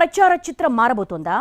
ప్రచార చిత్రం మారబోతోందా?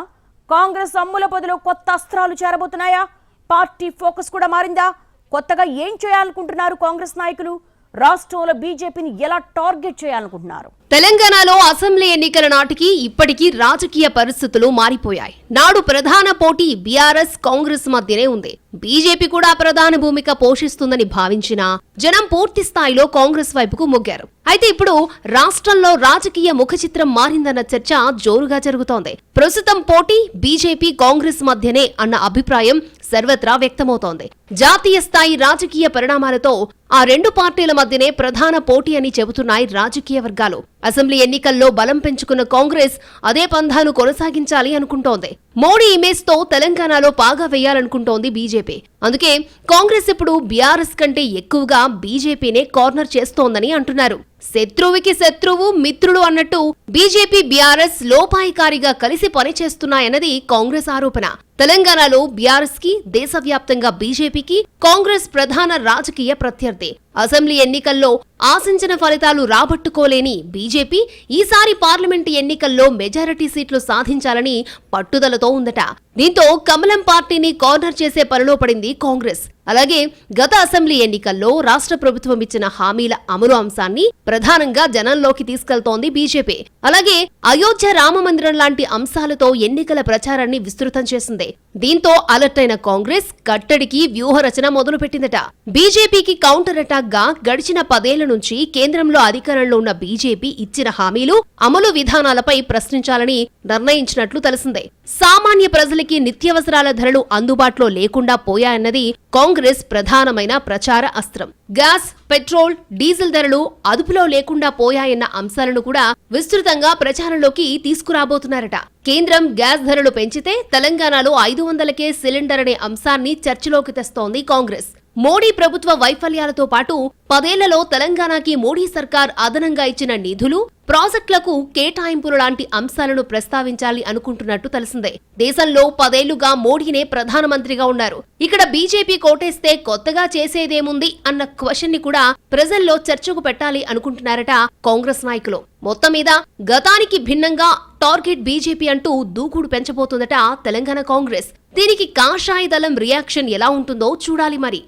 కాంగ్రెస్ అమ్ముల పొదిలో కొత్త అస్త్రాలు చేరబోతున్నాయా? పార్టీ ఫోకస్ కూడా మారిందా? కొత్తగా ఏం చేయాలనుకుంటున్నారు కాంగ్రెస్ నాయకులు? రాష్ట్రంలో బీజేపీని ఎలా టార్గెట్ చేయాలనుకుంటున్నారు? తెలంగాణలో అసెంబ్లీ ఎన్నికల నాటికి ఇప్పటికీ రాజకీయ పరిస్థితులు మారిపోయాయి. నాడు ప్రధాన పోటీ బీఆర్ఎస్ కాంగ్రెస్ మధ్యనే ఉంది. బీజేపీ కూడా ప్రధాన భూమిక పోషిస్తుందని భావించినా జనం పూర్తి స్థాయిలో కాంగ్రెస్ వైపుకు మొగ్గారు. అయితే ఇప్పుడు రాష్ట్రంలో రాజకీయ ముఖ చిత్రం మారిందన్న చర్చ జోరుగా జరుగుతోంది. ప్రస్తుతం పోటీ బీజేపీ కాంగ్రెస్ మధ్యనే అన్న అభిప్రాయం సర్వత్రా వ్యక్తమవుతోంది. జాతీయ స్థాయి రాజకీయ పరిణామాలతో ఆ రెండు పార్టీల మధ్యనే ప్రధాన పోటీ అని చెబుతున్నాయి రాజకీయ వర్గాలు. అసెంబ్లీ ఎన్నికల్లో బలం పెంచుకున్న కాంగ్రెస్ అదే పంధాను కొనసాగించాలి అనుకుంటోంది. మోడీ ఇమేజ్తో తెలంగాణలో పాగా వేయాలనుకుంటోంది బీజేపీ. అందుకే కాంగ్రెస్ ఇప్పుడు బీఆర్ఎస్ కంటే ఎక్కువగా బీజేపీనే కార్నర్ చేస్తోందని అంటున్నారు. శత్రువుకి శత్రువు మిత్రుడు అన్నట్టు బీజేపీ బీఆర్ఎస్ లోపాయికారిగా కలిసి పనిచేస్తున్నాయన్నది కాంగ్రెస్ ఆరోపణ. తెలంగాణలో బీఆర్ఎస్కి దేశవ్యాప్తంగా బీజేపీకి కాంగ్రెస్ ప్రధాన రాజకీయ ప్రత్యర్థి. అసెంబ్లీ ఎన్నికల్లో ఆశించిన ఫలితాలు రాబట్టుకోలేని బీజేపీ ఈసారి పార్లమెంటు ఎన్నికల్లో మెజారిటీ సీట్లు సాధించాలని పట్టుదలతో ఉందట. దీంతో కమలం పార్టీని కార్నర్ చేసే పనిలో పడింది కాంగ్రెస్. అలాగే గత అసెంబ్లీ ఎన్నికల్లో రాష్ట్ర ప్రభుత్వం ఇచ్చిన హామీల అమలు అంశాన్ని ప్రధానంగా జనంలోకి తీసుకెళ్తోంది బీజేపీ. అలాగే అయోధ్య రామ మందిరం లాంటి అంశాలతో ఎన్నికల ప్రచారాన్ని విస్తృతం చేసింది. దీంతో అలర్ట్ అయిన కాంగ్రెస్ కట్టడికి వ్యూహరచన మొదలుపెట్టిందట. బీజేపీకి కౌంటర్ అటాక్గా గడిచిన పదేళ్ళ నుంచి కేంద్రంలో అధికారంలో ఉన్న బీజేపీ ఇచ్చిన హామీలు అమలు విధానాలపై ప్రశ్నించాలని నిర్ణయించినట్లు తెలిసిందే. సామాన్య ప్రజలకి నిత్యావసరాల ధరలు అందుబాటులో లేకుండా పోయాయన్నది కాంగ్రెస్ కాంగ్రెస్ ప్రధానమైన ప్రచార అస్త్రం. గ్యాస్ పెట్రోల్ డీజిల్ ధరలు అదుపులో లేకుండా పోయాయన్న అంశాలను కూడా విస్తృతంగా ప్రచారంలోకి తీసుకురాబోతున్నారట. కేంద్రం గ్యాస్ ధరలు పెంచితే తెలంగాణలో ఐదు వందలకే సిలిండర్ అనే అంశాన్ని చర్చలోకి తెస్తోంది కాంగ్రెస్. మోడీ ప్రభుత్వ వైఫల్యాలతో పాటు పదేళ్ళలో తెలంగాణకి మోడీ సర్కార్ అదనంగా ఇచ్చిన నిధులు ప్రాజెక్టులకు కేటాయింపులు లాంటి అంశాలను ప్రస్తావించాలి అనుకుంటున్నట్టు తెలిసిందే. దేశంలో పదేళ్ళుగా మోడీనే ప్రధానమంత్రిగా ఉన్నారు. ఇక్కడ బీజేపీ కోటేస్తే కొత్తగా చేసేదేముంది అన్న క్వశ్చన్ని కూడా ప్రజల్లో చర్చకు పెట్టాలి అనుకుంటున్నారట కాంగ్రెస్ నాయకులు. మొత్తం మీద గతానికి భిన్నంగా టార్గెట్ బీజేపీ అంటూ దూకుడు పెంచబోతుందట తెలంగాణ కాంగ్రెస్. దీనికి కాషాయ దళం రియాక్షన్ ఎలా ఉంటుందో చూడాలి మరి.